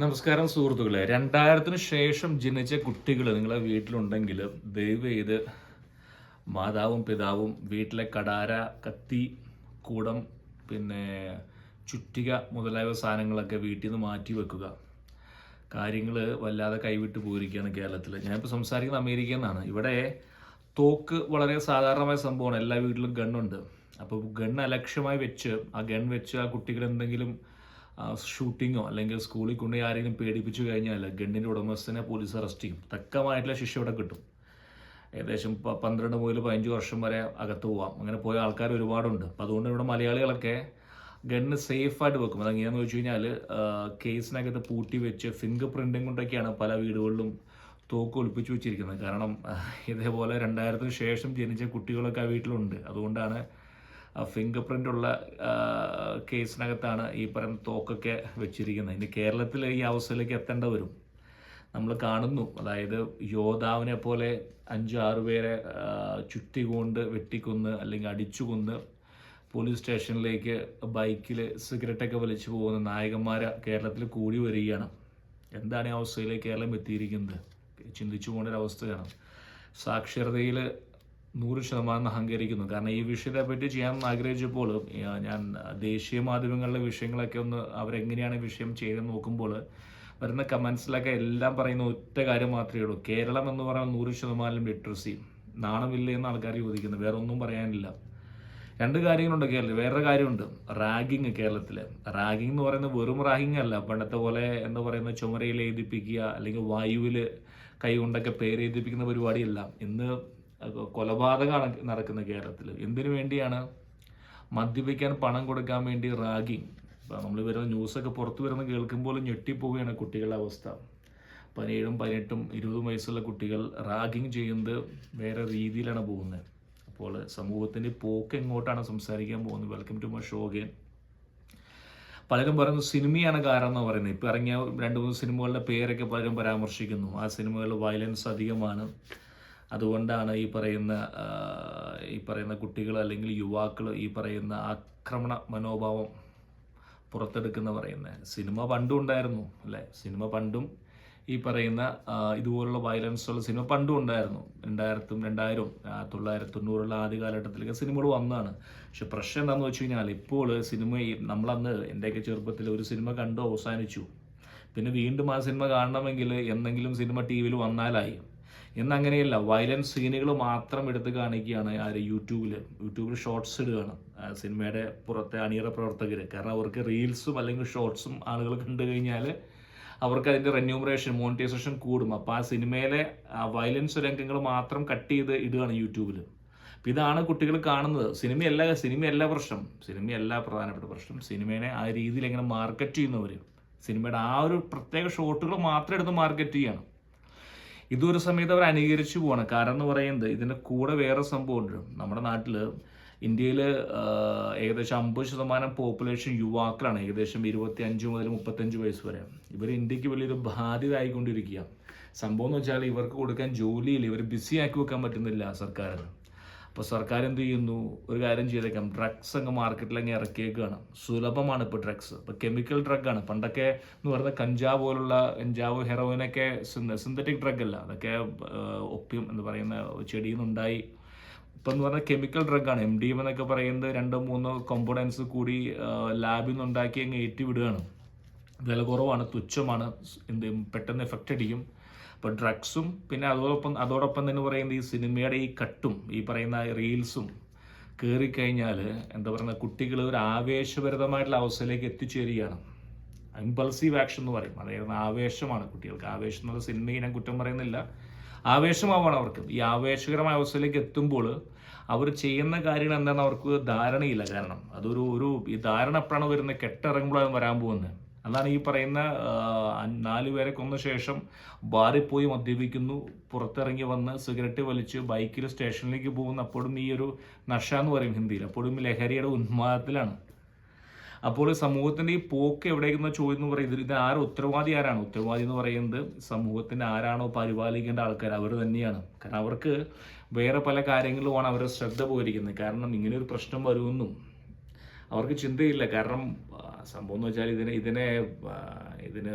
നമസ്കാരം സുഹൃത്തുക്കളെ. രണ്ടായിരത്തിന് ശേഷം ജനിച്ച കുട്ടികൾ നിങ്ങളെ വീട്ടിലുണ്ടെങ്കിൽ ദയവ് ചെയ്ത് മാതാവും പിതാവും വീട്ടിലെ കടാര കത്തി കൂടം പിന്നെ ചുറ്റിക മുതലായ സാധനങ്ങളൊക്കെ വീട്ടിൽ നിന്ന് മാറ്റി വെക്കുക. കാര്യങ്ങൾ വല്ലാതെ കൈവിട്ട് പോയിരിക്കുകയാണ് കേരളത്തിൽ ഞാനിപ്പോൾ സംസാരിക്കുന്നത് അമേരിക്കയിൽ നിന്നാണ്. ഇവിടെ തോക്ക് വളരെ സാധാരണമായ സംഭവമാണ്. എല്ലാ വീട്ടിലും ഗണ്ണുണ്ട്. അപ്പോൾ ഗൺ അലക്ഷ്യമായി വെച്ച് ആ ഗൺ വെച്ച് ആ കുട്ടികൾ എന്തെങ്കിലും ഷൂട്ടിങ്ങോ അല്ലെങ്കിൽ സ്കൂളിൽ കൊണ്ടുപോയി ആരെങ്കിലും പേടിപ്പിച്ചു കഴിഞ്ഞാൽ ഗണ്ണിന്റെ ഉടമസ്ഥനെ പോലീസ് അറസ്റ്റ് ചെയ്യും. തക്കമായിട്ടുള്ള ശിക്ഷ ഇവിടെ കിട്ടും. ഏകദേശം പന്ത്രണ്ട് മുതൽ പതിനഞ്ച് വർഷം വരെ അകത്ത് പോവാം. അങ്ങനെ പോയ ആൾക്കാർ ഒരുപാടുണ്ട്. അപ്പോൾ അതുകൊണ്ട് ഇവിടെ മലയാളികളൊക്കെ ഗണ്ണ് സേഫായിട്ട് വെക്കും. അതെങ്ങനെയാണെന്ന് വെച്ച് കഴിഞ്ഞാൽ കേസിനകത്ത് പൂട്ടി വെച്ച് ഫിംഗർ പ്രിന്റിങ് കൊണ്ടൊക്കെയാണ് പല വീടുകളിലും തോക്ക് ഒളിപ്പിച്ച് വെച്ചിരിക്കുന്നത്. കാരണം ഇതേപോലെ രണ്ടായിരത്തിന് ശേഷം ജനിച്ച കുട്ടികളൊക്കെ ആ വീട്ടിലുണ്ട്. അതുകൊണ്ടാണ് ഫിംഗർ പ്രിന്റ് ഉള്ള കേസിനകത്താണ് ഈ പറയുന്ന തോക്കൊക്കെ വെച്ചിരിക്കുന്നത്. ഇനി കേരളത്തിൽ ഈ അവസ്ഥയിലേക്ക് എത്തേണ്ട വരും. നമ്മൾ കാണുന്നു. അതായത് യോദ്ധാവിനെ പോലെ അഞ്ച് ആറ് പേരെ ചുറ്റി കൊണ്ട് വെട്ടിക്കൊന്ന് അല്ലെങ്കിൽ അടിച്ചു കൊന്ന് പോലീസ് സ്റ്റേഷനിലേക്ക് ബൈക്കിൽ സിഗരറ്റൊക്കെ വലിച്ചു പോകുന്ന നായകന്മാർ കേരളത്തിൽ കൂടി വരികയാണ്. എന്താണ് ഈ അവസ്ഥയിലേക്ക് കേരളം എത്തിയിരിക്കുന്നത്? ചിന്തിച്ചു പോകേണ്ട ഒരു അവസ്ഥയാണ് സാക്ഷരതയിൽ നൂറ് ശതമാനം അഹങ്കരിക്കുന്നു. കാരണം ഈ വിഷയത്തെ പറ്റി ചെയ്യാൻ ആഗ്രഹിച്ചപ്പോൾ ഞാൻ ദേശീയ മാധ്യമങ്ങളിലെ വിഷയങ്ങളൊക്കെ ഒന്ന് അവരെങ്ങനെയാണ് വിഷയം ചെയ്യുന്നത് നോക്കുമ്പോൾ വരുന്ന കമൻസിലൊക്കെ എല്ലാം പറയുന്ന ഒറ്റ കാര്യം മാത്രമേ ഉള്ളൂ. കേരളം എന്ന് പറയുന്നത് നൂറ് ശതമാനം ലിറ്ററസി. നാണമില്ല എന്ന് ആൾക്കാർ ചോദിക്കുന്നു. വേറെ ഒന്നും പറയാനില്ല. രണ്ട് കാര്യങ്ങളുണ്ട് കേരളത്തിൽ. വേറൊരു കാര്യമുണ്ട്. റാഗിങ് കേരളത്തിൽ. റാഗിങ് എന്ന് പറയുന്നത് വെറും റാഗിങ് അല്ല. പണ്ടത്തെ പോലെ എന്ന് പറയുന്ന ചുമരയിൽ എഴുതിപ്പിക്കുക അല്ലെങ്കിൽ വായുവിൽ കൈ കൊണ്ടൊക്കെ പേര് എഴുതിപ്പിക്കുന്ന പരിപാടിയല്ല. ഇന്ന് കൊലപാതകമാണ് നടക്കുന്നത് കേരളത്തിൽ. എന്തിനു വേണ്ടിയാണ്? മദ്യപിക്കാൻ പണം കൊടുക്കാൻ വേണ്ടി റാഗിങ് ഇപ്പം നമ്മൾ വരുന്ന ന്യൂസൊക്കെ പുറത്തു വരുന്ന കേൾക്കുമ്പോൾ ഞെട്ടിപ്പോവുകയാണ് കുട്ടികളുടെ അവസ്ഥ. പതിനേഴും പതിനെട്ടും ഇരുപതും വയസ്സുള്ള കുട്ടികൾ റാഗിങ് ചെയ്യുന്നത് വേറെ രീതിയിലാണ് പോകുന്നത്. അപ്പോൾ സമൂഹത്തിന്റെ പോക്ക് എങ്ങോട്ടാണ് സംസാരിക്കാൻ പോകുന്നത്? Welcome to my show again പലരും പറയുന്നു സിനിമയാണ് കാരണം എന്ന് പറയുന്നത്. ഇപ്പോൾ ഇറങ്ങിയ രണ്ട് മൂന്ന് സിനിമകളുടെ പേരൊക്കെ പലരും പരാമർശിക്കുന്നു. ആ സിനിമകളിൽ വയലൻസ് അധികമാണ്. അതുകൊണ്ടാണ് ഈ പറയുന്ന ഈ പറയുന്ന കുട്ടികൾ അല്ലെങ്കിൽ യുവാക്കൾ ഈ പറയുന്ന ആക്രമണ മനോഭാവം പുറത്തെടുക്കുന്ന പറയുന്നത് സിനിമ പണ്ടും ഉണ്ടായിരുന്നു അല്ലേ? സിനിമ പണ്ടും ഈ പറയുന്ന ഇതുപോലുള്ള വയലൻസ് ഉള്ള സിനിമ പണ്ടും ഉണ്ടായിരുന്നു. രണ്ടായിരത്തും രണ്ടായിരവും ആ, തൊള്ളായിരത്തി തൊണ്ണൂറുള്ള ആദ്യ കാലഘട്ടത്തിലൊക്കെ സിനിമകൾ വന്നതാണ്. പക്ഷെ പ്രശ്നം എന്താണെന്ന് വെച്ച് കഴിഞ്ഞാൽ ഇപ്പോൾ സിനിമ നമ്മളന്ന് എന്റെയൊക്കെ ചെറുപ്പത്തിൽ ഒരു സിനിമ കണ്ടു അവസാനിച്ചു. പിന്നെ വീണ്ടും ആ സിനിമ കാണണമെങ്കിൽ എന്തെങ്കിലും സിനിമ ടി വിയിൽ വന്നാലായി. എന്നങ്ങനെയല്ല വയലൻസ് സീനുകൾ മാത്രം എടുത്ത് കാണിക്കുകയാണ് ആര് യൂട്യൂബിൽ യൂട്യൂബിൽ ഷോർട്സ് ഇടുകയാണ്. സിനിമയുടെ പുറത്തെ അണിയറ പ്രവർത്തകർ കാരണം അവർക്ക് റീൽസും അല്ലെങ്കിൽ ഷോർട്സും ആളുകൾ കണ്ടു കഴിഞ്ഞാൽ അവർക്ക് അതിന്റെ റെന്യൂമറേഷൻ മോണിറ്റൈസേഷൻ കൂടും. അപ്പോൾ ആ സിനിമയിലെ വയലൻസ് രംഗങ്ങൾ മാത്രം കട്ട് ചെയ്ത് ഇടുകയാണ് യൂട്യൂബിൽ അപ്പം ഇതാണ് കുട്ടികൾ കാണുന്നത്. സിനിമയല്ല സിനിമയല്ല പ്രശ്നം. സിനിമയല്ല പ്രധാനപ്പെട്ട പ്രശ്നം. സിനിമേനെ ആ രീതിയിൽ എങ്ങനെ മാർക്കറ്റ് ചെയ്യുന്നവർ സിനിമയുടെ ആ ഒരു പ്രത്യേക ഷോട്ടുകൾ മാത്രം എടുത്ത് മാർക്കറ്റ് ചെയ്യണം. ഇതൊരു സമയത്ത് അവർ അനുകരിച്ചു പോവാണ്. കാരണം എന്ന് പറയുന്നത് ഇതിന്റെ കൂടെ വേറെ സംഭവമുണ്ട് നമ്മുടെ നാട്ടിൽ ഇന്ത്യയിൽ ഏകദേശം അമ്പത് ശതമാനം പോപ്പുലേഷൻ യുവാക്കളാണ്. ഏകദേശം ഇരുപത്തി അഞ്ച് മുതൽ മുപ്പത്തഞ്ച് വയസ്സ് വരെ. ഇവർ ഇന്ത്യയ്ക്ക് വലിയൊരു ബാധ്യത ആയിക്കൊണ്ടിരിക്കുക സംഭവം എന്ന് വെച്ചാൽ ഇവർക്ക് കൊടുക്കാൻ ജോലിയിൽ ഇവർ ബിസി ആക്കി വെക്കാൻ പറ്റുന്നില്ല സർക്കാരിന്. അപ്പോൾ സർക്കാർ എന്ത് ചെയ്യുന്നു ഒരു കാര്യം ചെയ്തേക്കാം. ഡ്രഗ്സ് അങ്ങ് മാർക്കറ്റിൽ അങ്ങ് ഇറക്കിയേക്കുകയാണ് സുലഭമാണ് ഇപ്പോൾ ഡ്രഗ്സ് ഇപ്പോൾ കെമിക്കൽ ഡ്രഗാണ് പണ്ടൊക്കെ എന്ന് പറയുന്നത് കഞ്ചാവ് പോലുള്ള കഞ്ചാവ് ഹെറോയിനൊക്കെ സിന്തറ്റിക് ഡ്രഗ് അല്ല. അതൊക്കെ ഒപ്പിയം എന്ന് പറയുന്ന ചെടിയിൽ നിന്നുണ്ടായി. ഇപ്പം എന്ന് പറഞ്ഞാൽ കെമിക്കൽ ഡ്രഗാണ് എം ഡി എം എന്നൊക്കെ പറയുന്നത് രണ്ടോ മൂന്നോ കോമ്പണൻസ് കൂടി ലാബിൽ നിന്ന് ഉണ്ടാക്കി അങ്ങ് ഏറ്റുവിടുകയാണ്. വില കുറവാണ് തുച്ഛമാണ്. എന്ത് പെട്ടെന്ന് എഫക്റ്റ് അടിക്കും. അപ്പോൾ ഡ്രഗ്സും പിന്നെ അതോടൊപ്പം അതോടൊപ്പം തന്നെ പറയുന്ന ഈ സിനിമയുടെ ഈ കട്ടും ഈ പറയുന്ന റീൽസും കയറിക്കഴിഞ്ഞാൽ എന്താ പറയുക കുട്ടികൾ ഒരു ആവേശഭരിതമായിട്ടുള്ള അവസ്ഥയിലേക്ക് എത്തിച്ചേരുകയാണ്. ഇമ്പൾസീവ് ആക്ഷൻ എന്ന് പറയും. അതായത് ആവേശമാണ് കുട്ടികൾക്ക്. ആവേശം എന്നുള്ള സിനിമയെ ഞാൻ കുറ്റം പറയുന്നില്ല. ആവേശമാവാണ് അവർക്ക്. ഈ ആവേശകരമായ അവസ്ഥയിലേക്ക് എത്തുമ്പോൾ അവർ ചെയ്യുന്ന കാര്യങ്ങൾ എന്താണെന്ന് അവർക്ക് ധാരണയില്ല. കാരണം അതൊരു ഒരു ഈ ധാരണ എപ്പോഴാണ് വരുന്നത് കെട്ടിറങ്ങുമ്പോഴാണ് വരാൻ പോകുന്നത്. അതാണ് ഈ പറയുന്ന നാല് പേരെ കൊന്ന ശേഷം ബാറിൽ പോയി മദ്യപിക്കുന്നു. പുറത്തിറങ്ങി വന്ന് സിഗരറ്റ് വലിച്ച് ബൈക്കിൽ സ്റ്റേഷനിലേക്ക് പോകുന്ന അപ്പോഴും ഈ ഒരു നഷ എന്ന് പറയും ഹിന്ദിയിൽ. അപ്പോഴും ലഹരിയുടെ ഉന്മാദത്തിലാണ്. അപ്പോൾ സമൂഹത്തിന്റെ ഈ പോക്ക് എവിടേക്കുന്ന ചോദ്യം എന്ന് പറയുന്നത് ഇത് ആര് ഉത്തരവാദി ആരാണ്? ഉത്തരവാദി എന്ന് പറയുന്നത് സമൂഹത്തിന്റെ ആരാണോ പരിപാലിക്കേണ്ട ആൾക്കാർ? അവർ തന്നെയാണ്. കാരണം അവർക്ക് വേറെ പല കാര്യങ്ങളുമാണ് അവരുടെ ശ്രദ്ധ പോയിരിക്കുന്നത്. കാരണം ഇങ്ങനെ ഒരു പ്രശ്നം വരുമെന്നും അവർക്ക് ചിന്തയില്ല. കാരണം സംഭവം എന്ന് വെച്ചാൽ ഇതിനെ ഇതിനെ ഇതിന്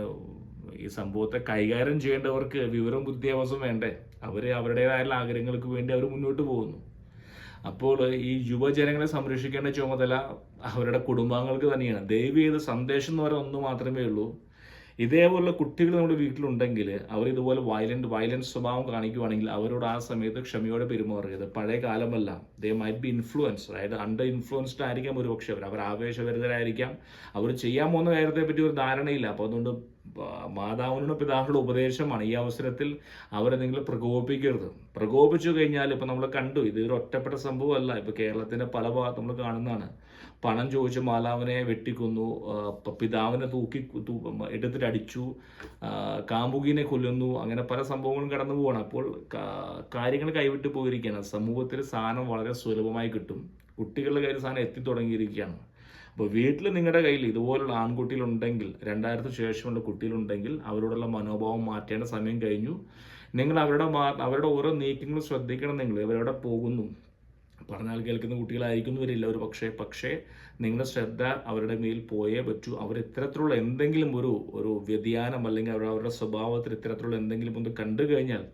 ഈ സംഭവത്തെ കൈകാര്യം ചെയ്യേണ്ടവർക്ക് വിവരം ബുദ്ധിയാവാസം വേണ്ടേ. അവർ അവരുടേതായ ആഗ്രഹങ്ങൾക്ക് വേണ്ടി അവർ മുന്നോട്ട് പോകുന്നു. അപ്പോൾ ഈ യുവജനങ്ങളെ സംരക്ഷിക്കേണ്ട ചുമതല അവരുടെ കുടുംബാംഗങ്ങൾക്ക് തന്നെയാണ്. ദയവ് ചെയ്ത് സന്ദേശം എന്ന് പറയുന്ന ഒന്ന് മാത്രമേ ഉള്ളൂ. ഇതേപോലുള്ള കുട്ടികൾ നമ്മുടെ വീട്ടിലുണ്ടെങ്കിൽ അവർ ഇതുപോലെ വയലന്റ് വയലൻസ് സ്വഭാവം കാണിക്കുവാണെങ്കിൽ അവരോട് ആ സമയത്ത് ക്ഷമയോടെ പെരുമാറരുത് പഴയ കാലമല്ല. ദേ മൈറ്റ് ബി ഇൻഫ്ലുവൻസ് അതായത് അണ്ടർ ഇൻഫ്ലുവൻസ്ഡ് ആയിരിക്കാം ഒരു പക്ഷേ അവർ. അവർ ആവേശഭരിതരായിരിക്കാം. അവർ ചെയ്യാൻ പോകുന്ന കാര്യത്തെ പറ്റി ഒരു ധാരണയില്ല. അപ്പോൾ അതുകൊണ്ട് മാതാവിനോട് പിതാക്കളുടെ ഉപദേശമാണ് ഈ അവസരത്തിൽ അവരെ നിങ്ങൾ പ്രകോപിച്ചു കഴിഞ്ഞാൽ ഇപ്പം നമ്മൾ കണ്ടു ഇത് ഒരു ഒറ്റപ്പെട്ട സംഭവമല്ല. ഇപ്പം കേരളത്തിന്റെ പല ഭാഗത്ത് നമ്മൾ കാണുന്നതാണ്. പണം ചോദിച്ച് മാതാവിനെ വെട്ടിക്കൊന്നു പിതാവിനെ തൂക്കി എടുത്തിട്ട് അടിച്ചു കാമ്പുകീനെ കൊല്ലുന്നു അങ്ങനെ പല സംഭവങ്ങളും കടന്നു പോവാണ്. അപ്പോൾ കാര്യങ്ങൾ കൈവിട്ട് പോയിരിക്കുകയാണ്. സമൂഹത്തിൽ സാധനം വളരെ സുലഭമായി കിട്ടും. കുട്ടികളുടെ കയ്യിൽ സാധനം എത്തിത്തുടങ്ങിയിരിക്കുകയാണ് അപ്പോൾ വീട്ടിൽ നിങ്ങളുടെ കയ്യിൽ ഇതുപോലുള്ള ആൺകുട്ടികളുണ്ടെങ്കിൽ രണ്ടായിരത്തിന് ശേഷമുള്ള കുട്ടികളുണ്ടെങ്കിൽ അവരോടുള്ള മനോഭാവം മാറ്റേണ്ട സമയം കഴിഞ്ഞു. നിങ്ങൾ അവരുടെ അവരുടെ ഓരോ നീക്കങ്ങളും ശ്രദ്ധിക്കണം നിങ്ങൾ ഇവരെവിടെ പോകുന്നു. പറഞ്ഞാൽ കേൾക്കുന്ന കുട്ടികളായിരിക്കുന്നു വരില്ല ഒരു പക്ഷേ പക്ഷേ നിങ്ങളുടെ ശ്രദ്ധ അവരുടെ മേൽ പോയേ പറ്റൂ. അവർ ഇത്തരത്തിലുള്ള എന്തെങ്കിലും ഒരു ഒരു വ്യതിയാനം അല്ലെങ്കിൽ അവർ അവരുടെ സ്വഭാവത്തിൽ ഇത്തരത്തിലുള്ള എന്തെങ്കിലും ഒന്ന് കണ്ടു കഴിഞ്ഞാൽ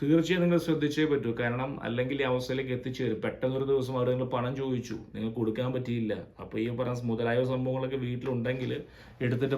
തീർച്ചയായും നിങ്ങൾ ശ്രദ്ധിച്ചേ പറ്റൂ. കാരണം അല്ലെങ്കിൽ ഈ അവസ്ഥയിലേക്ക് എത്തിച്ചേരും. പെട്ടെന്നൊരു ദിവസം അവർ നിങ്ങൾ പണം ചോദിച്ചു. നിങ്ങൾക്ക് കൊടുക്കാൻ പറ്റിയില്ല. അപ്പോൾ ഈ പറഞ്ഞ മുതലായ സംഭവങ്ങളൊക്കെ വീട്ടിലുണ്ടെങ്കിൽ എടുത്തിട്ട്